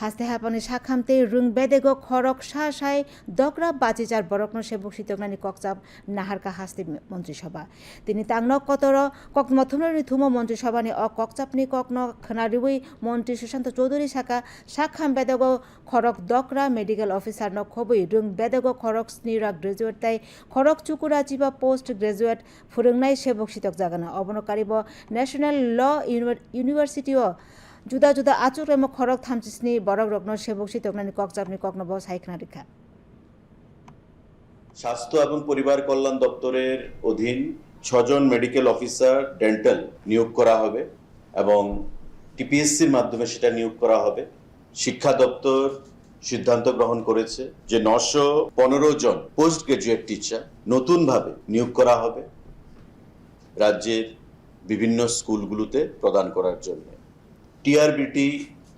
হাস্তে হাপানি সাখামতে রুং বেদেগ খরক সাই দগরা বাজিজার বরকন সেবক সিতকনানি ককচাপ নাহারকা হাস্তে মন্ত্রিসভা। তিনি তাংনক কতর কক মথনরি থুমো মন্ত্রিসভানি অ ককচাপনি ককন খনারিউই মন্ত্রী সুশান্ত চৌধুরী শাখা সাখাম বেদগ খরক দকরা মেডিকেল অফিসার ন খবই রুং বেদগ খরক স্নিরা গ্রেজুয়েট তাই খরক চুকুরা চিবা পোস্ট গ্রেজুয়েট ফুরুংনাই সেবক সিতক জাগানা। অবনকারিব ন্যাশনাল ল ইউনিভার্সিটিও जुदा जुदा आचुक रेमो खरक थामचिसनि बरक रग्न सेबक सितकनानि ककजाबनि कक्न ब साइखना রেখা স্বাস্থ্য এবং পরিবার কল্যাণ দপ্তরের অধীন ছজন মেডিকেল অফিসার ডেন্টাল নিয়োগ করা হবে এবং টিপিএসসির মাধ্যমে সেটা নিয়োগ করা হবে শিক্ষা দপ্তর সিদ্ধান্ত গ্রহণ করেছে যে নশো পনেরো জন পোস্ট গ্রাজুয়েট টিচার নতুনভাবে নিয়োগ করা হবে রাজ্যের বিভিন্ন স্কুলগুলোতে প্রদান করার জন্য টিআরবিটি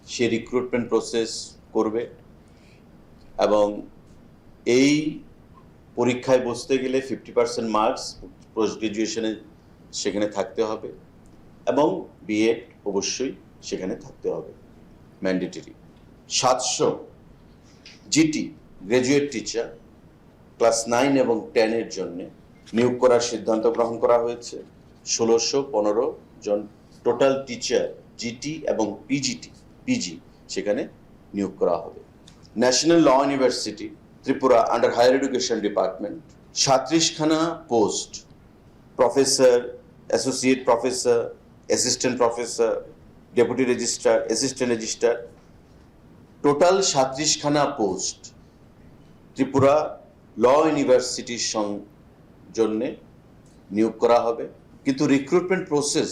সে রিক্রুটমেন্ট প্রসেস করবে এবং এই পরীক্ষায় বসতে গেলে ফিফটি পার্সেন্ট মার্কস পোস্ট গ্রাজুয়েশনে সেখানে থাকতে হবে এবং বিএড অবশ্যই সেখানে থাকতে হবে ম্যান্ডেটরি সাতশো GT graduate teacher class nine এবং টেনের জন্য নিয়োগ করার সিদ্ধান্ত গ্রহণ করা হয়েছে। ষোলোশো পনেরো জন টোটাল টিচার জিটি এবং পিজিটি পিজি সেখানে নিয়োগ করা হবে। National law university Tripura under higher education department সাত্রিশখানা post professor associate professor assistant professor deputy registrar assistant registrar total সাত্রিশখানা post Tripura law ইউনিভার্সিটির জন্যে নিয়োগ করা হবে। কিন্তু রিক্রুটমেন্ট প্রসেস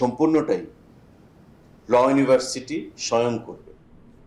সম্পূর্ণটাই ল ইউনিভার্সিটি স্বয়ং করবে।